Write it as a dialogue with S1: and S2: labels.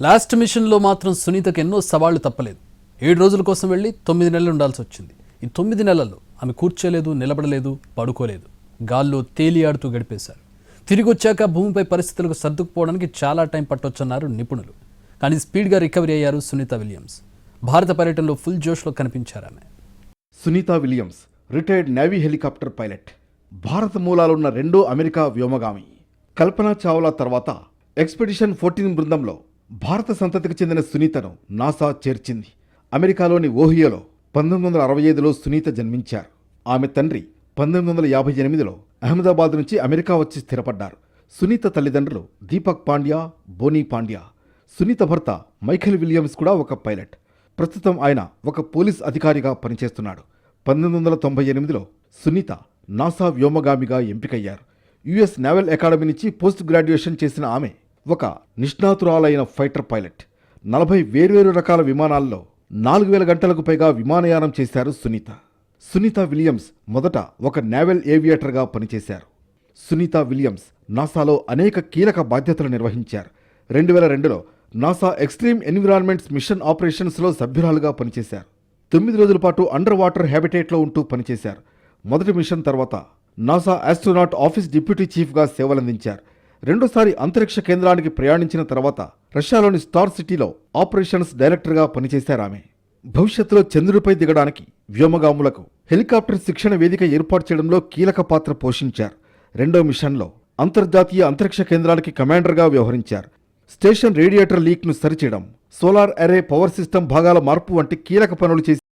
S1: Last మిషన్లో మాత్రం సునీతకు ఎన్నో సవాళ్ళు తప్పలేదు. ఏడు రోజుల కోసం వెళ్ళి తొమ్మిది నెలలు ఉండాల్సి వచ్చింది. ఈ తొమ్మిది నెలల్లో ఆమె కూర్చోలేదు నిలబడలేదు పడుకోలేదు. గాల్లో తేలియాడుతూ గడిపేశారు. తిరిగి వచ్చాక భూమిపై పరిస్థితులకు సర్దుకుపోవడానికి చాలా టైం పట్టొచ్చన్నారు నిపుణులు. కానీ స్పీడ్గా రికవరీ అయ్యారు సునీత విలియమ్స్. భారత పర్యటనలో ఫుల్ జోష్లో కనిపించారు ఆమె.
S2: Sunita Williams retired navy helicopter pilot. భారత మూలాలున్న రెండో అమెరికా వ్యోమగామి. కల్పనా చావ్లా తర్వాత ఎక్స్పెడిషన్ ఫోర్టీన్ బృందంలో భారత సంతతికి చెందిన సునీతను నాసా చేర్చింది. అమెరికాలోని ఓహియోలో పంతొమ్మిది వందల అరవై ఐదులో సునీత జన్మించారు. ఆమె తండ్రి పంతొమ్మిది వందల యాభై ఎనిమిదిలో అహ్మదాబాద్ నుంచి అమెరికా వచ్చి స్థిరపడ్డారు. సునీత తల్లిదండ్రులు దీపక్ పాండ్యా బోనీ పాండ్యా. సునీత భర్త మైఖేల్ విలియమ్స్ కూడా ఒక పైలట్. ప్రస్తుతం ఆయన ఒక పోలీస్ అధికారిగా పనిచేస్తున్నాడు. పంతొమ్మిది వందల తొంభై ఎనిమిదిలో సునీత నాసా వ్యోమగామిగా ఎంపికయ్యారు. యుఎస్ నేవల్ అకాడమీ నుంచి పోస్ట్ గ్రాడ్యుయేషన్ చేసిన ఆమె ఒక నిష్ణాతురాలైన ఫైటర్ పైలట్. నలభై వేర్వేరు రకాల విమానాల్లో నాలుగు వేల గంటలకు పైగా విమానయానం చేశారు సునీత. సునీత విలియమ్స్ మొదట ఒక నేవల్ ఏవియేటర్గా పనిచేశారు. సునీత విలియమ్స్ నాసాలో అనేక కీలక బాధ్యతలు నిర్వహించారు. రెండు వేల రెండులో నాసా ఎక్స్ట్రీమ్ ఎన్విరాన్మెంట్స్ మిషన్ ఆపరేషన్స్లో సభ్యురాలుగా పనిచేశారు. తొమ్మిది రోజుల పాటు అండర్ వాటర్ హ్యాబిటేట్లో ఉంటూ పనిచేశారు. మొదటి మిషన్ తర్వాత నాసా ఆస్ట్రోనాట్ ఆఫీస్ డిప్యూటీ చీఫ్గా సేవలందించారు. రెండోసారి అంతరిక్ష కేంద్రానికి ప్రయాణించిన తర్వాత రష్యాలోని స్టార్ సిటీలో ఆపరేషన్స్ డైరెక్టర్గా పనిచేశారామె భవిష్యత్తులో చంద్రుడిపై దిగడానికి వ్యోమగాములకు హెలికాప్టర్ శిక్షణ వేదిక ఏర్పాటు చేయడంలో కీలక పాత్ర పోషించారు. రెండో మిషన్లో అంతర్జాతీయ అంతరిక్ష కేంద్రానికి కమాండర్గా వ్యవహరించారు. స్టేషన్ రేడియేటర్ లీక్ను సరిచేయడం సోలార్ అరే పవర్ సిస్టమ్ భాగాల మార్పు వంటి కీలక పనులు చేసి